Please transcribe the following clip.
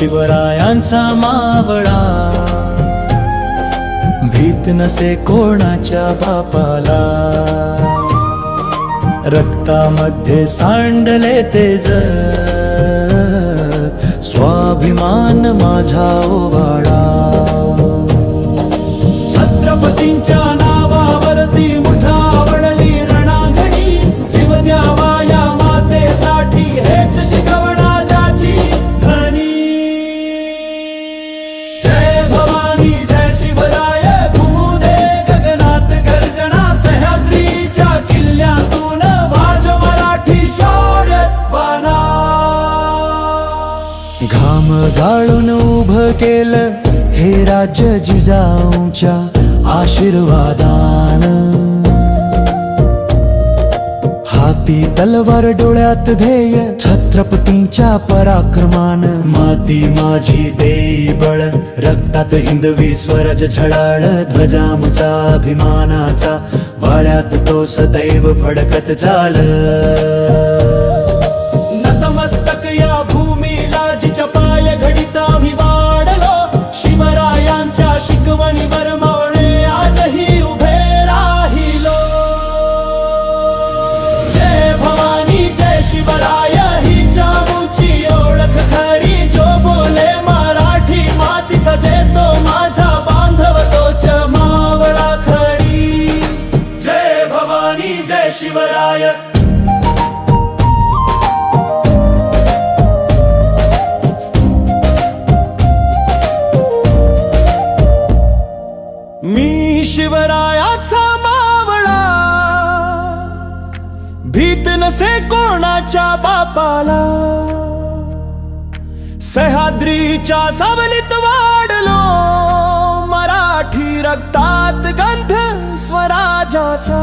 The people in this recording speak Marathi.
शिवरायांचा मावळा. भीत नसे कोणाच्या बापाला. रक्तामध्ये सांडले तेज स्वाभिमान माझा ओवाळा. छत्रपतींच्या घाम गाळून उभं केलं हे राज्य जिजाऊंच्या आशीर्वादान. हाती तलवार डोळ्यात ध्येय छत्रपतींच्या पराक्रमान. माती माझी देई बळ रक्तात हिंदवी स्वराज झळाळ ध्वजामुचा अभिमानाचा. वाळ्यात तो सदैव फडकत चाल जय भवानी जय शिवराय। मी शिवरायाचा मावळा भीत नसे कोणाच्या बापाला. सह्याद्रीच्या सावलित वा रक्तात गंध स्वराजाचा.